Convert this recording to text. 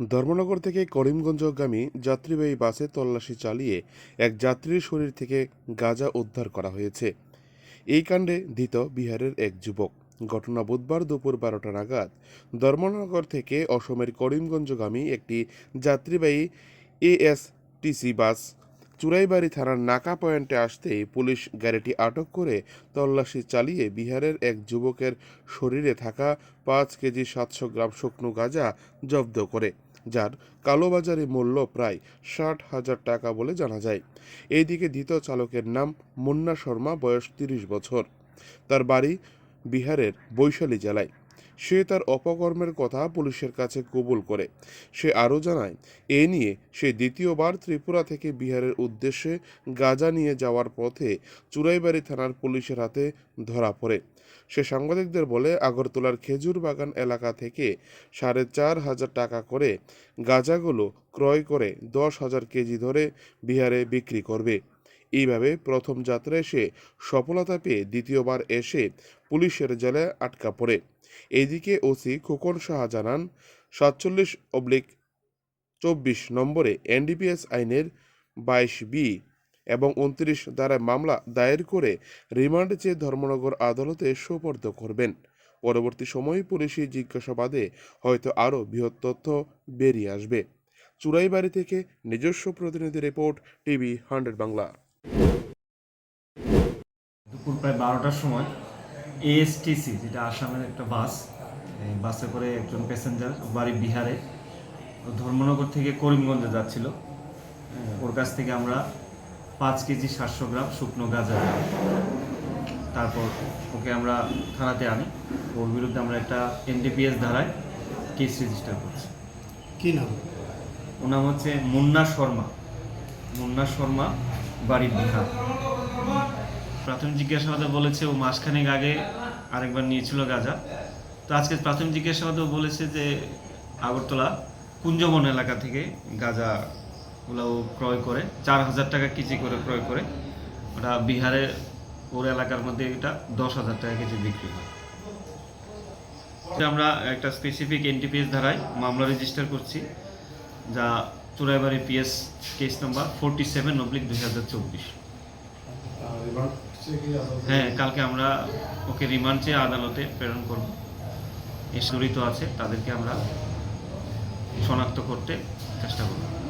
ধর্মনগর থেকে করিমগঞ্জগামী যাত্রীবাহী বাসে তল্লাশি চালিয়ে এক যাত্রীর শরীর থেকে গাঁজা উদ্ধার করা হয়েছে। এই কাণ্ডে ধৃত বিহারের এক যুবক। ঘটনা বুধবার দুপুর বারোটা নাগাদ ধর্মনগর থেকে অসমের করিমগঞ্জগামী একটি যাত্রীবাহী এএসটিসি বাস চুরাইবাড়ি থানার নাকা পয়েন্টে আসতেই পুলিশ গাড়িটি আটক করে তল্লাশি চালিয়ে বিহারের এক যুবকের শরীরে থাকা পাঁচ কেজি সাতশো গ্রাম শুকনো গাঁজা জব্দ করে। যার কালোবাজারে মূল্য প্রায় ষাট হাজার টাকা বলে জানা যায়। এইদিকে দ্বিতীয় চালকের নাম মুন্না শর্মা, বয়স তিরিশ বছর। তার বাড়ি বিহারের বৈশালী জেলায়। সে তার অপকর্মের কথা পুলিশের কাছে কবুল করে। সে আরও জানায়, এ নিয়ে সে দ্বিতীয়বার ত্রিপুরা থেকে বিহারের উদ্দেশ্যে গাজা নিয়ে যাওয়ার পথে চুরাইবাড়ি থানার পুলিশের হাতে ধরা পড়ে। সে সাংবাদিকদের বলে, আগরতলার খেজুর বাগান এলাকা থেকে সাড়ে চার হাজার টাকা করে গাঁজাগুলো ক্রয় করে দশ হাজার কেজি ধরে বিহারে বিক্রি করবে। এইভাবে প্রথম যাত্রায় এসে সফলতা পেয়ে দ্বিতীয়বার এসে পুলিশের জেলে আটকা পড়ে। এদিকে ওসি খোকন সাহা জানান, সাতচল্লিশ অবলিক চব্বিশ নম্বরে এনডিপিএস আইনের বাইশ বি এবং উনত্রিশ দ্বারা মামলা দায়ের করে রিমান্ড চেয়ে ধর্মনগর আদালতে সোপর্দ করবেন। পরবর্তী সময়ে পুলিশি জিজ্ঞাসাবাদে হয়তো আরও বৃহৎ তথ্য বেরিয়ে আসবে। চুরাইবাড়ি থেকে নিজস্ব প্রতিনিধি রিপোর্ট, টিভি হান্ড্রেড বাংলা। দুপুর প্রায় বারোটার সময় এএসটিসি যেটা আসামের একটা বাস এই বাসে করে একজন প্যাসেঞ্জার বাড়ি বিহারে ও ধর্মনগর থেকে করিমগঞ্জে যাচ্ছিল। ওর কাছ থেকে আমরা পাঁচ কেজি সাতশো গ্রাম শুকনো গাঁজা তারপর ওকে আমরা থানাতে আনি। ওর বিরুদ্ধে আমরা একটা এনডিপিএস ধারায় কেস রেজিস্টার করছি। কি নাম? ওর নাম হচ্ছে মুন্না শর্মা। মুন্না শর্মা বাড়ি বিহার। প্রাথমিক জিজ্ঞাসাবাদে বলেছে ও মাসখানেক আগে আরেকবার নিয়েছিল গাঁজা। তো আজকে প্রাথমিক জিজ্ঞাসাবাদেও বলেছে যে আগরতলা কুঞ্জবন এলাকা থেকে গাঁজা গুলো ও ক্রয় করে, চার হাজার টাকা কেজি করে ক্রয় করে। ওটা বিহারে ওর এলাকার মধ্যে এটা দশ হাজার টাকা কেজি বিক্রি হয়। আমরা একটা স্পেসিফিক এনটিপিএস ধারায় মামলা রেজিস্টার করছি, যা Churaibari PS case number forty seven oblique দুই হাজার চব্বিশ। হ্যাঁ কালকে আমরা ওকে রিমান্ড চেয়ে আদালতে প্রেরণ করব। এ জড়িত আছে, তাদেরকে আমরা শনাক্ত করতে চেষ্টা করব।